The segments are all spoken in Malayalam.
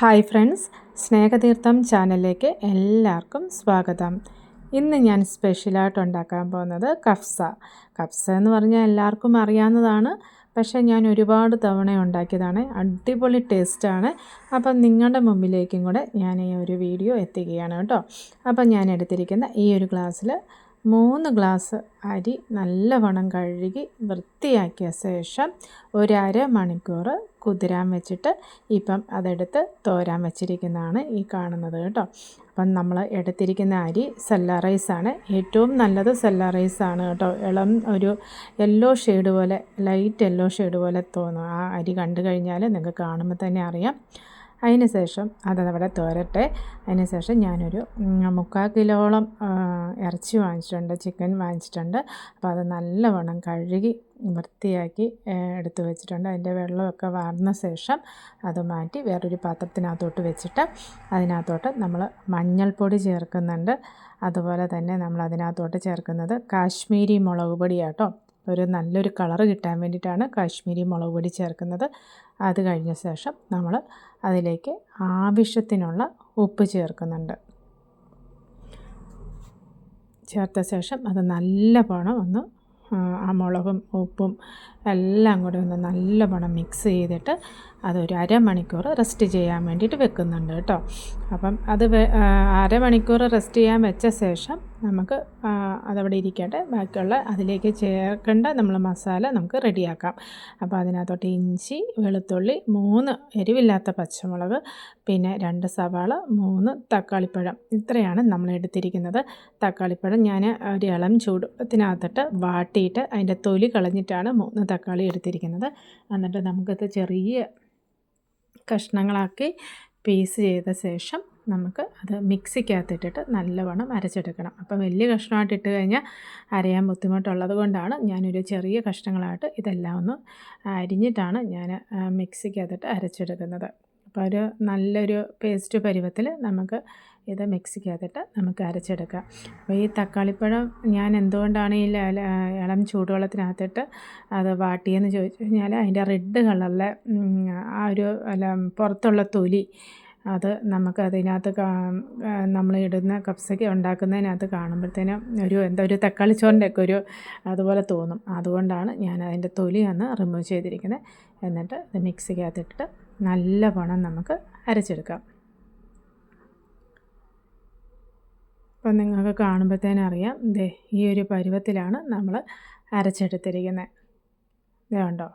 ഹായ് ഫ്രണ്ട്സ് സ്നേഹതീർത്ഥം ചാനലിലേക്ക് എല്ലാവർക്കും സ്വാഗതം. ഇന്ന് ഞാൻ സ്പെഷ്യലായിട്ട് ഉണ്ടാക്കാൻ പോകുന്നത് കഫ്സ. കഫ്സ എന്ന് പറഞ്ഞാൽ എല്ലാവർക്കും അറിയാവുന്നതാണ് പക്ഷേ ഞാൻ ഒരുപാട് തവണ ഉണ്ടാക്കിയതാണ്. അടിപൊളി ടേസ്റ്റാണ്. അപ്പം നിങ്ങളുടെ മുമ്പിലേക്കും കൂടെ ഞാൻ ഈ ഒരു വീഡിയോ എത്തിക്കുകയാണ് കേട്ടോ. അപ്പം ഞാൻ എടുത്തിരിക്കുന്ന ഈ ഒരു ഗ്ലാസ്സിൽ മൂന്ന് ഗ്ലാസ് അരി നല്ലവണ്ണം കഴുകി വൃത്തിയാക്കിയ ശേഷം ഒരര മണിക്കൂർ കുതിരാൻ വെച്ചിട്ട് ഇപ്പം അതെടുത്ത് തോരാൻ വെച്ചിരിക്കുന്നതാണ് ഈ കാണുന്നത് കേട്ടോ. അപ്പം നമ്മൾ എടുത്തിരിക്കുന്ന അരി സെല്ല റൈസാണ്. ഏറ്റവും നല്ലത് സെല്ല റൈസാണ് കേട്ടോ. ഇളം ഒരു യെല്ലോ ഷെയ്ഡ് പോലെ ലൈറ്റ് യെല്ലോ ഷെയ്ഡ് പോലെ തോന്നും ആ അരി കണ്ടു കഴിഞ്ഞാൽ നിങ്ങൾക്ക് കാണുമ്പോൾ തന്നെ അറിയാം. അതിന് ശേഷം അതവിടെ തോരട്ടെ. അതിന് ശേഷം ഞാനൊരു മുക്കാൽ കിലോളം ഇറച്ചി വാങ്ങിച്ചിട്ടുണ്ട് ചിക്കൻ വാങ്ങിച്ചിട്ടുണ്ട്. അപ്പോൾ അത് നല്ലവണ്ണം കഴുകി വൃത്തിയാക്കി എടുത്തു വെച്ചിട്ടുണ്ട്. അതിന്റെ വെള്ളമൊക്കെ വാർന്ന ശേഷം അത് മാറ്റി വേറൊരു പാത്രത്തിനകത്തോട്ട് വെച്ചിട്ട് അതിനകത്തോട്ട് നമ്മൾ മഞ്ഞൾപ്പൊടി ചേർക്കുന്നുണ്ട്. അതുപോലെ തന്നെ നമ്മൾ അതിനകത്തോട്ട് ചേർക്കുന്നത് കാശ്മീരി മുളക് പൊടിയാട്ടോ. ഒരു നല്ലൊരു കളർ കിട്ടാൻ വേണ്ടിയിട്ടാണ് കാശ്മീരി മുളക് പൊടി ചേർക്കുന്നത്. അത് കഴിഞ്ഞ ശേഷം നമ്മൾ അതിലേക്ക് ആവശ്യത്തിനുള്ള ഉപ്പ് ചേർക്കുന്നുണ്ട്. ചേർത്ത ശേഷം അത് നല്ല പണം ഒന്ന് ആ മുളകും ഉപ്പും എല്ലാം കൂടി ഒന്ന് നല്ല നല്ലവണ്ണം മിക്സ് ചെയ്തിട്ട് അതൊരു അരമണിക്കൂർ റെസ്റ്റ് ചെയ്യാൻ വേണ്ടിയിട്ട് വെക്കുന്നുണ്ട് കേട്ടോ. അപ്പം അത് അരമണിക്കൂർ റെസ്റ്റ് ചെയ്യാൻ വെച്ച ശേഷം നമുക്ക് അതവിടെ ഇരിക്കട്ടെ. ബാക്കിയുള്ള അതിലേക്ക് ചേർക്കേണ്ട നമ്മൾ മസാല നമുക്ക് റെഡിയാക്കാം. അപ്പോൾ അതിനകത്തോട്ട് ഇഞ്ചി വെളുത്തുള്ളി മൂന്ന് എരിവില്ലാത്ത പച്ചമുളക് പിന്നെ രണ്ട് സവാള മൂന്ന് തക്കാളിപ്പഴം. ഇത്രയാണ് നമ്മൾ എടുത്തിരിക്കുന്നത്. തക്കാളിപ്പഴം ഞാൻ ഒരു ഇളം ചൂടത്തിനകത്തിട്ട് വാട്ടിയിട്ട് അതിന്റെ തൊലി കളഞ്ഞിട്ടാണ് മൂന്ന് തക്കാളി എടുത്തിരിക്കുന്നത്. എന്നിട്ട് നമുക്കത് ചെറിയ കഷ്ണങ്ങളാക്കി പീസ് ചെയ്ത ശേഷം നമുക്ക് അത് മിക്സിക്കകത്തിട്ടിട്ട് നല്ലവണ്ണം അരച്ചെടുക്കണം. അപ്പോൾ വലിയ കഷ്ണമായിട്ട് ഇട്ട് കഴിഞ്ഞാൽ അരയാൻ ബുദ്ധിമുട്ടുള്ളത് കൊണ്ടാണ് ഞാനൊരു ചെറിയ കഷ്ണങ്ങളായിട്ട് ഇതെല്ലാം ഒന്ന് അരിഞ്ഞിട്ടാണ് ഞാൻ മിക്സിക്കകത്തിട്ട് അരച്ചെടുക്കുന്നത്. അപ്പോൾ ഒരു നല്ലൊരു പേസ്റ്റ് പരുവത്തിൽ നമുക്ക് ഇത് മിക്സിക്കകത്തിട്ട് നമുക്ക് അരച്ചെടുക്കാം. അപ്പോൾ ഈ തക്കാളിപ്പഴം ഞാൻ എന്തുകൊണ്ടാണ് ഈ ഇളം ചൂടുവെള്ളത്തിനകത്തിട്ട് അത് വാട്ടിയെന്ന് ചോദിച്ചു കഴിഞ്ഞാൽ അതിന്റെ റെഡ് കളറിലെ ആ ഒരു അല്ല പുറത്തുള്ള തൊലി അത് നമുക്ക് അതിനകത്ത് നമ്മൾ ഇടുന്ന കപ്സയ്ക്ക് ഉണ്ടാക്കുന്നതിനകത്ത് കാണുമ്പോഴത്തേനും ഒരു എന്താ ഒരു തക്കാളി ചോറിന്റെയൊക്കെ ഒരു അതുപോലെ തോന്നും. അതുകൊണ്ടാണ് ഞാൻ അതിന്റെ തൊലി ഒന്ന് റിമൂവ് ചെയ്തിരിക്കുന്നത്. എന്നിട്ട് ഇത് മിക്സിക്കകത്തിട്ടിട്ട് നല്ല പണം നമുക്ക് അരച്ചെടുക്കാം. അപ്പം നിങ്ങൾക്ക് കാണുമ്പോഴത്തേനും അറിയാം. ദേ ഈ ഒരു പരുവത്തിലാണ് നമ്മൾ അരച്ചെടുത്തിരിക്കുന്നത് ഇതേ ഉണ്ടോ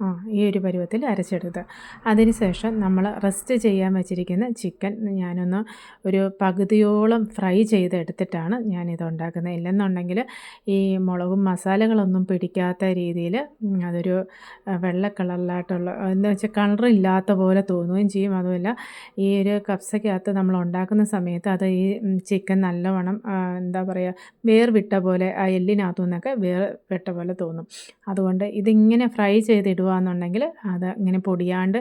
ആ ഈ ഒരു പരുവത്തിൽ അരച്ചെടുത്ത്. അതിന് ശേഷം നമ്മൾ റെസ്റ്റ് ചെയ്യാൻ വെച്ചിരിക്കുന്ന ചിക്കൻ ഞാനൊന്ന് ഒരു പകുതിയോളം ഫ്രൈ ചെയ്തെടുത്തിട്ടാണ് ഞാനിത് ഉണ്ടാക്കുന്നത്. ഇല്ലെന്നുണ്ടെങ്കിൽ ഈ മുളകും മസാലകളൊന്നും പിടിക്കാത്ത രീതിയിൽ അതൊരു വെള്ള കളറിലായിട്ടുള്ള എന്താ വെച്ചാൽ കളറില്ലാത്ത പോലെ തോന്നുകയും ചെയ്യും. അതുമല്ല ഈ ഒരു കപ്സയ്ക്കകത്ത് നമ്മൾ ഉണ്ടാക്കുന്ന സമയത്ത് അത് ഈ ചിക്കൻ നല്ലവണ്ണം എന്താ പറയുക വേർവിട്ട പോലെ ആ എല്ലിനകത്തു നിന്നൊക്കെ വേർ വിട്ട പോലെ തോന്നും. അതുകൊണ്ട് ഇതിങ്ങനെ ഫ്രൈ ചെയ്തിടുക ഇടുകയാണെന്നുണ്ടെങ്കിൽ അത് ഇങ്ങനെ പൊടിയാണ്ട്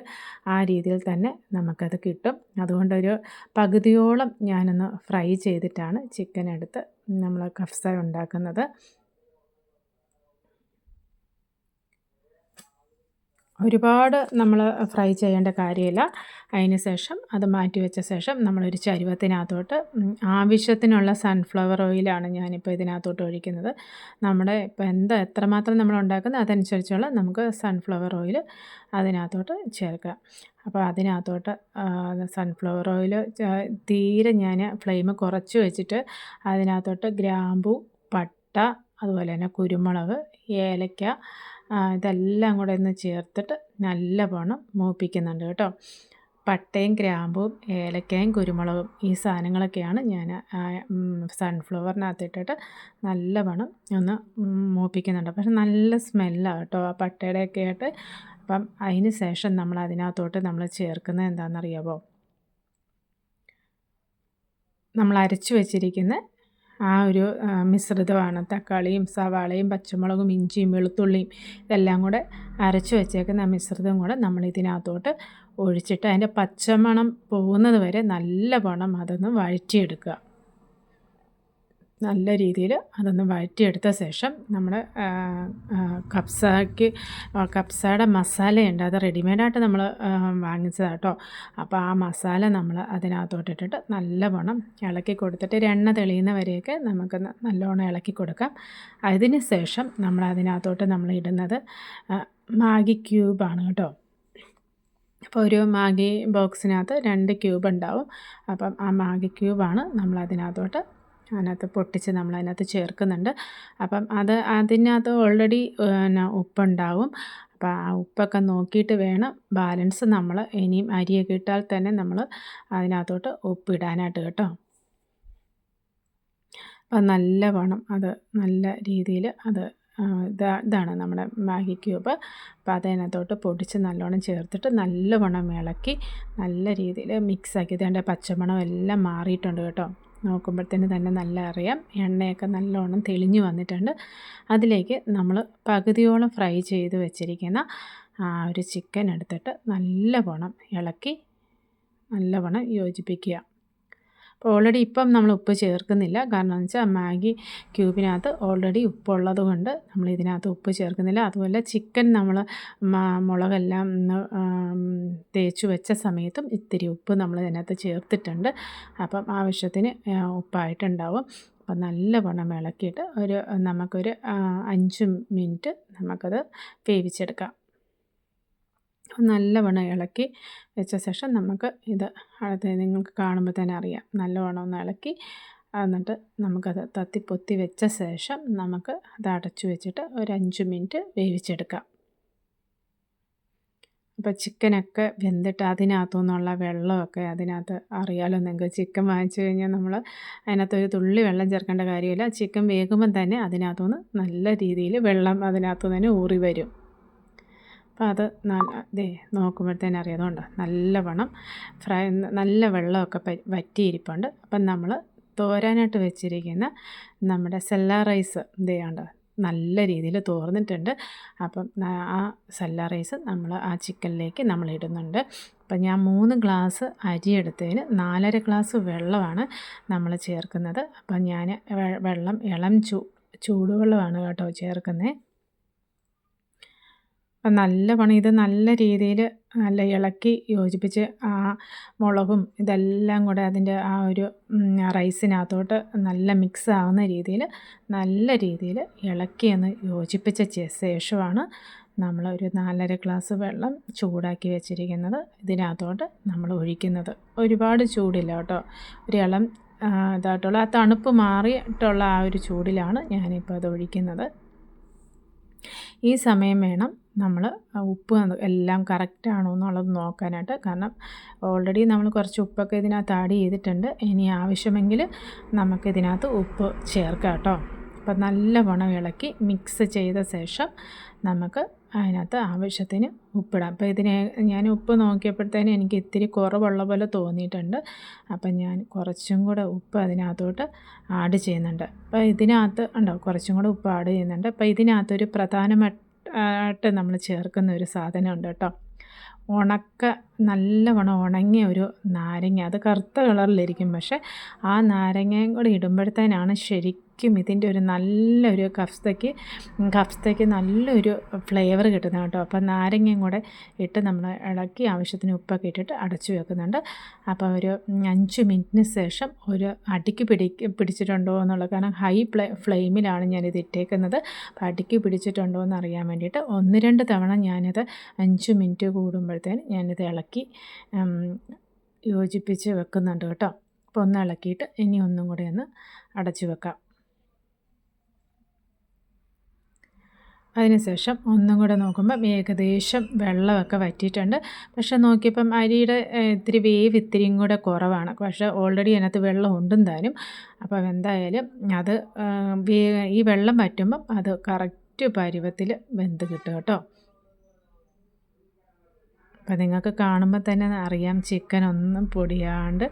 ആ രീതിയിൽ തന്നെ നമുക്കത് കിട്ടും. അതുകൊണ്ടൊരു പകുതിയോളം ഞാനൊന്ന് ഫ്രൈ ചെയ്തിട്ടാണ് ചിക്കൻ എടുത്ത് നമ്മൾ കഫ്സ ഉണ്ടാക്കുന്നത്. ഒരുപാട് നമ്മൾ ഫ്രൈ ചെയ്യേണ്ട കാര്യമില്ല. അതിന് ശേഷം അത് മാറ്റി വെച്ച ശേഷം നമ്മളൊരു ചരുവത്തിനകത്തോട്ട് ആവശ്യത്തിനുള്ള സൺഫ്ലവർ ഓയിലാണ് ഞാനിപ്പോൾ ഇതിനകത്തോട്ട് ഒഴിക്കുന്നത്. നമ്മുടെ ഇപ്പോൾ എന്താ എത്രമാത്രം നമ്മൾ ഉണ്ടാക്കുന്നത് അതനുസരിച്ചുള്ള നമുക്ക് സൺഫ്ലവർ ഓയിൽ അതിനകത്തോട്ട് ചേർക്കാം അപ്പോൾ അതിനകത്തോട്ട് സൺഫ്ലവർ ഓയിൽ തീരെ ഞാൻ ഫ്ലെയിം കുറച്ച് വെച്ചിട്ട് അതിനകത്തോട്ട് ഗ്രാമ്പു പട്ട അതുപോലെ തന്നെ കുരുമുളക് ഏലക്ക ഇതെല്ലാം കൂടെ ഒന്ന് ചേർത്തിട്ട് നല്ല പോണം മൂപ്പിക്കുന്നുണ്ട് കേട്ടോ. പട്ടയും ഗ്രാമ്പും ഏലക്കയും കുരുമുളകും ഈ സാധനങ്ങളൊക്കെയാണ് ഞാൻ സൺഫ്ലവറിനകത്തിട്ടിട്ട് പണം ഒന്ന് മൂപ്പിക്കുന്നുണ്ട്. പക്ഷെ നല്ല സ്മെല്ലാണ് കേട്ടോ ആ പട്ടയുടെയൊക്കെ ആയിട്ട്. അപ്പം അതിന് ശേഷം നമ്മൾ അതിനകത്തോട്ട് നമ്മൾ ചേർക്കുന്നത് എന്താണെന്നറിയാമോ നമ്മൾ അരച്ചു വെച്ചിരിക്കുന്ന ആ ഒരു മിശ്രിതമാണ്. തക്കാളിയും സവാളയും പച്ചമുളകും ഇഞ്ചിയും വെളുത്തുള്ളിയും ഇതെല്ലാം കൂടെ അരച്ച് വെച്ചേക്കുന്ന മിശ്രിതം കൂടെ നമ്മൾ ഇതിനകത്തോട്ട് ഒഴിച്ചിട്ട് അതിന്റെ പച്ചമണം പോകുന്നത് വരെ നല്ല പണം അതൊന്ന് വഴറ്റിയെടുക്കുക. നല്ല രീതിയിൽ അതൊന്ന് വഴറ്റിയെടുത്ത ശേഷം നമ്മൾ കപ്സയ്ക്ക് കപ്സയുടെ മസാലയുണ്ട്. അത് റെഡിമെയ്ഡായിട്ട് നമ്മൾ വാങ്ങിച്ചതാട്ടോ. അപ്പോൾ ആ മസാല നമ്മൾ അതിനകത്തോട്ടിട്ടിട്ട് നല്ലവണ്ണം ഇളക്കി കൊടുത്തിട്ട് ഒരു എണ്ണ തെളിയുന്ന വരെയൊക്കെ നമുക്ക് നല്ലോണം ഇളക്കി കൊടുക്കാം. അതിന് ശേഷം നമ്മൾ അതിനകത്തോട്ട് നമ്മൾ ഇടുന്നത് മാഗി ക്യൂബാണ് കേട്ടോ. അപ്പോൾ ഒരു മാഗി ബോക്സിനകത്ത് രണ്ട് ക്യൂബ് ഉണ്ടാവും. അപ്പം ആ മാഗി ക്യൂബാണ് നമ്മൾ അതിനകത്തോട്ട് അതിനകത്ത് പൊട്ടിച്ച് നമ്മൾ അതിനകത്ത് ചേർക്കുന്നുണ്ട്. അപ്പം അത് അതിനകത്ത് ഓൾറെഡി പിന്നെ ഉപ്പുണ്ടാവും. അപ്പോൾ ആ ഉപ്പൊക്കെ നോക്കിയിട്ട് വേണം ബാലൻസ് നമ്മൾ ഇനിയും അരിയൊക്കെ ഇട്ടാൽ തന്നെ നമ്മൾ അതിനകത്തോട്ട് ഉപ്പിടാനായിട്ട് കേട്ടോ. അപ്പം നല്ല വേണം അത് നല്ല രീതിയിൽ അത് ഇതാണ് നമ്മുടെ മാഗി ക്യൂബ്. അപ്പോൾ അതിനകത്തോട്ട് പൊടിച്ച് നല്ലോണം ചേർത്തിട്ട് നല്ലവണ്ണം ഇളക്കി നല്ല രീതിയിൽ മിക്സാക്കി ഇതേണ്ട പച്ചമണം എല്ലാം മാറിയിട്ടുണ്ട് കേട്ടോ. നോക്കുമ്പോഴത്തേന് തന്നെ നല്ല അറിയാം. എണ്ണയൊക്കെ നല്ലോണം തെളിഞ്ഞു വന്നിട്ടുണ്ട്. അതിലേക്ക് നമ്മൾ പകുതിയോളം ഫ്രൈ ചെയ്ത് വെച്ചിരിക്കുന്ന ആ ഒരു ചിക്കൻ എടുത്തിട്ട് നല്ലവണ്ണം ഇളക്കി നല്ലവണ്ണം യോജിപ്പിക്കുക. ഓൾറെഡി ഇപ്പം നമ്മൾ ഉപ്പ് ചേർക്കുന്നില്ല. കാരണം എന്ന് വെച്ചാൽ മാഗി ക്യൂബിനകത്ത് ഓൾറെഡി ഉപ്പുള്ളത് കൊണ്ട് നമ്മൾ ഇതിനകത്ത് ഉപ്പ് ചേർക്കുന്നില്ല. അതുപോലെ ചിക്കൻ നമ്മൾ മുളകെല്ലാം തേച്ച് വെച്ച സമയത്തും ഇത്തിരി ഉപ്പ് നമ്മൾ ഇതിനകത്ത് ചേർത്തിട്ടുണ്ട്. അപ്പം ആവശ്യത്തിന് ഉപ്പായിട്ടുണ്ടാവും. അപ്പം നല്ലവണ്ണം ഇളക്കിയിട്ട് ഒരു നമുക്കൊരു അഞ്ച് മിനിറ്റ് നമുക്കത് വേവിച്ചെടുക്കാം. നല്ലവണ്ണം ഇളക്കി വെച്ച ശേഷം നമുക്ക് ഇത് അത് നിങ്ങൾക്ക് കാണുമ്പോൾ തന്നെ അറിയാം. നല്ലവണ്ണം ഒന്ന് ഇളക്കി എന്നിട്ട് നമുക്കത് തത്തി പൊത്തി വെച്ച ശേഷം നമുക്ക് അത് അടച്ചു വെച്ചിട്ട് ഒരു അഞ്ച് മിനിറ്റ് വേവിച്ചെടുക്കാം. അപ്പോൾ ചിക്കനൊക്കെ വെന്തിട്ട് അതിനകത്തുനിന്നുള്ള വെള്ളമൊക്കെ അതിനകത്ത് അറിയാലോ നിങ്ങൾക്ക് ചിക്കൻ വാങ്ങിച്ചു കഴിഞ്ഞാൽ നമ്മൾ അതിനകത്ത് ഒരു തുള്ളി വെള്ളം ചേർക്കേണ്ട കാര്യമില്ല. ചിക്കൻ വേകുമ്പം തന്നെ അതിനകത്തുനിന്ന് നല്ല രീതിയിൽ വെള്ളം അതിനകത്തുനിന്ന് തന്നെ ഊറി വരും. അപ്പോൾ അത് ദേ നോക്കുമ്പോഴത്തേനും അറിയാതുകൊണ്ട്. നല്ല നല്ലവണ്ണം ഫ്രൈ നല്ല വെള്ളമൊക്കെ വറ്റിയിരിപ്പുണ്ട്. അപ്പം നമ്മൾ തോരാനായിട്ട് വെച്ചിരിക്കുന്ന നമ്മുടെ സെല്ലാ റൈസ് ഉണ്ട് നല്ല രീതിയിൽ തോർന്നിട്ടുണ്ട്. അപ്പം ആ സെല്ലാ റൈസ് നമ്മൾ ആ ചിക്കനിലേക്ക് നമ്മൾ ഇടുന്നുണ്ട്. അപ്പം ഞാൻ മൂന്ന് ഗ്ലാസ് അരി എടുത്തതിന് നാലര ഗ്ലാസ് വെള്ളമാണ് നമ്മൾ ചേർക്കുന്നത്. അപ്പം ഞാൻ വെള്ളം ഇളം ചൂ ചൂടുവെള്ളമാണ് കേട്ടോ ചേർക്കുന്നത് അപ്പം നല്ല പണി ഇത് നല്ല രീതിയിൽ നല്ല ഇളക്കി യോജിപ്പിച്ച് ആ മുളകും ഇതെല്ലാം കൂടെ അതിന്റെ ആ ഒരു റൈസിനകത്തോട്ട് നല്ല മിക്സ് ആവുന്ന രീതിയിൽ നല്ല രീതിയിൽ ഇളക്കി ഒന്ന് യോജിപ്പിച്ച ശേഷമാണ് നമ്മൾ ഒരു നാലര ഗ്ലാസ് വെള്ളം ചൂടാക്കി വെച്ചിരിക്കുന്നത് ഇതിനകത്തോട്ട് നമ്മൾ ഒഴിക്കുന്നത്. ഒരുപാട് ചൂടില്ല കേട്ടോ. ഒരു ഇളം ഇതായിട്ടുള്ള ആ തണുപ്പ് മാറിയിട്ടുള്ള ആ ഒരു ചൂടിലാണ് ഞാനിപ്പോൾ അത് ഒഴിക്കുന്നത്. ഈ സമയം വേണം നമ്മൾ ഉപ്പ് എല്ലാം കറക്റ്റ് ആണോ എന്നുള്ളത് നോക്കാനായിട്ട്. കാരണം ഓൾറെഡി നമ്മൾ കുറച്ച് ഉപ്പൊക്കെ ഇതിനകത്ത് ആഡ് ചെയ്തിട്ടുണ്ട്. ഇനി ആവശ്യമെങ്കിൽ നമുക്കിതിനകത്ത് ഉപ്പ് ചേർക്കാം കേട്ടോ. അപ്പം നല്ലവണ്ണം ഇളക്കി മിക്സ് ചെയ്ത ശേഷം നമുക്ക് അതിനകത്ത് ആവശ്യത്തിന് ഉപ്പിടാം. അപ്പോൾ ഇതിനെ ഞാൻ ഉപ്പ് നോക്കിയപ്പോഴത്തേനും എനിക്ക് ഇത്തിരി കുറവുള്ള പോലെ തോന്നിയിട്ടുണ്ട്. അപ്പം ഞാൻ കുറച്ചും കൂടെ ഉപ്പ് അതിനകത്തോട്ട് ആഡ് ചെയ്യുന്നുണ്ട്. അപ്പോൾ ഇതിനകത്ത് ഉണ്ടോ കുറച്ചും കൂടെ ഉപ്പ് ആഡ് ചെയ്യുന്നുണ്ട്. അപ്പോൾ ഇതിനകത്തൊരു പ്രധാനമായിട്ട് നമ്മൾ ചേർക്കുന്ന ഒരു സാധനമുണ്ട് കേട്ടോ. ഉണക്ക നല്ലവണ്ണം ഉണങ്ങിയ ഒരു നാരങ്ങ. അത് കറുത്ത കളറിലിരിക്കും. പക്ഷേ ആ നാരങ്ങയും കൂടി ഇടുമ്പോഴത്തേനാണ് ശരിക്കും ശരിക്കും ഇതിന്റെ ഒരു നല്ലൊരു കഫ്തയ്ക്ക് കഫ്തയ്ക്ക് നല്ലൊരു ഫ്ലേവർ കിട്ടുന്നത് കേട്ടോ. അപ്പോൾ നാരങ്ങയും കൂടെ ഇട്ട് നമ്മൾ ഇളക്കി ആവശ്യത്തിന് ഉപ്പൊക്കെ ഇട്ടിട്ട് അടച്ചു വെക്കുന്നുണ്ട്. അപ്പോൾ ഒരു അഞ്ച് മിനിറ്റിന് ശേഷം ഒരു അടിക്ക് പിടി പിടിച്ചിട്ടുണ്ടോ എന്നുള്ളത് കാരണം ഹൈ ഫ്ലേ ഫ്ലെയിമിലാണ് ഞാനിത് ഇട്ടേക്കുന്നത്. അപ്പോൾ അടിക്ക് പിടിച്ചിട്ടുണ്ടോ എന്ന് അറിയാൻ വേണ്ടിയിട്ട് ഒന്ന് രണ്ട് തവണ ഞാനിത് അഞ്ച് മിനിറ്റ് കൂടുമ്പോഴത്തേന് ഞാനിത് ഇളക്കി യോജിപ്പിച്ച് വെക്കുന്നുണ്ട് കേട്ടോ. അപ്പോൾ ഒന്ന് ഇളക്കിയിട്ട് ഇനി ഒന്നും കൂടി ഒന്ന് അടച്ചു വെക്കാം. അതിനുശേഷം ഒന്നും കൂടെ നോക്കുമ്പം ഏകദേശം വെള്ളമൊക്കെ വറ്റിയിട്ടുണ്ട്. പക്ഷേ നോക്കിയപ്പം അരിയുടെ ഇത്തിരി വേവ് ഇത്തിരിയും കൂടെ കുറവാണ്. പക്ഷേ ഓൾറെഡി അതിനകത്ത് വെള്ളം ഉണ്ടും താനും അപ്പം എന്തായാലും അത് ഈ വെള്ളം വറ്റുമ്പം അത് കറക്റ്റ് പരുവത്തിൽ വെന്ത് കിട്ടും കേട്ടോ. അപ്പം നിങ്ങൾക്ക് കാണുമ്പോൾ തന്നെ അറിയാം ചിക്കൻ ഒന്നും പൊടിയാണ്ട്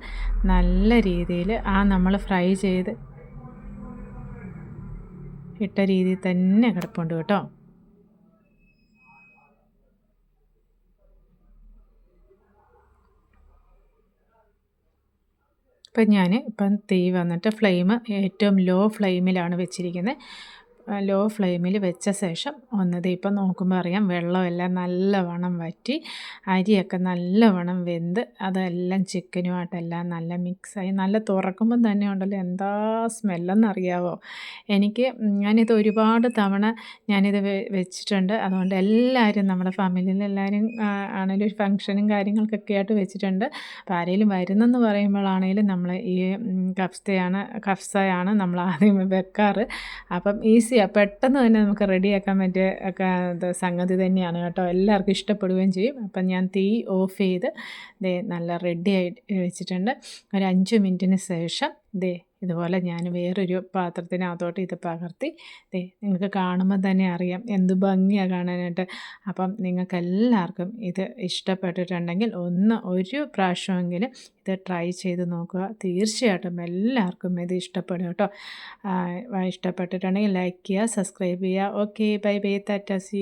നല്ല രീതിയിൽ ആ നമ്മൾ ഫ്രൈ ചെയ്ത് ഇട്ട രീതിയിൽ തന്നെ കിടപ്പുണ്ട് കേട്ടോ. ഇപ്പം ഞാൻ ഇപ്പം തീ വന്നിട്ട് ഫ്ലെയിം ഏറ്റവും ലോ ഫ്ലെയിമിലാണ് വെച്ചിരിക്കുന്നത്. ലോ ഫ്ലെയിമിൽ വെച്ച ശേഷം ഒന്നത് ഇപ്പം നോക്കുമ്പോൾ അറിയാം വെള്ളമെല്ലാം നല്ലവണ്ണം വറ്റി അരിയൊക്കെ നല്ലവണ്ണം വെന്ത് അതെല്ലാം ചിക്കനുമായിട്ടെല്ലാം നല്ല മിക്സായി നല്ല തുറക്കുമ്പം തന്നെ ഉണ്ടല്ലോ എന്താ സ്മെല്ലെന്നറിയാവോ? എനിക്ക് ഞാനിത് ഒരുപാട് തവണ ഞാനിത് വെച്ചിട്ടുണ്ട്. അതുകൊണ്ട് എല്ലാവരും നമ്മുടെ ഫാമിലിയിൽ എല്ലാവരും ആണെങ്കിലും ഒരു ഫംഗ്ഷനും കാര്യങ്ങൾക്കൊക്കെ ആയിട്ട് വെച്ചിട്ടുണ്ട്. അപ്പോൾ ആരെങ്കിലും വരുന്നെന്ന് പറയുമ്പോഴാണെങ്കിലും നമ്മൾ ഈ കഫ്സയാണ് കഫ്സയാണ് നമ്മൾ ആദ്യം വെക്കാറ്. അപ്പം ഈസി ഈസിയാണ് പെട്ടെന്ന് തന്നെ നമുക്ക് റെഡിയാക്കാൻ പറ്റിയ സംഗതി തന്നെയാണ് കേട്ടോ. എല്ലാവർക്കും ഇഷ്ടപ്പെടുകയും ചെയ്യും. അപ്പം ഞാൻ തീ ഓഫ് ചെയ്ത് ദേ നല്ല റെഡി ആയി വെച്ചിട്ടുണ്ട്. ഒരു അഞ്ച് മിനിറ്റിന് ശേഷം ദേ ഇതുപോലെ ഞാൻ വേറൊരു പാത്രത്തിനകത്തോട്ട് ഇത് പകർത്തി നിങ്ങൾക്ക് കാണുമ്പോൾ തന്നെ അറിയാം എന്ത് ഭംഗിയാണ് കാണാനായിട്ട്. അപ്പം നിങ്ങൾക്കെല്ലാവർക്കും ഇത് ഇഷ്ടപ്പെട്ടിട്ടുണ്ടെങ്കിൽ ഒന്ന് ഒരു പ്രാവശ്യമെങ്കിലും ഇത് ട്രൈ ചെയ്ത് നോക്കുക. തീർച്ചയായിട്ടും എല്ലാവർക്കും ഇത് ഇഷ്ടപ്പെടും കേട്ടോ. ഇഷ്ടപ്പെട്ടിട്ടുണ്ടെങ്കിൽ ലൈക്ക് ചെയ്യുക സബ്സ്ക്രൈബ് ചെയ്യുക. ഓക്കെ ബൈ ബൈ താറ്റ സി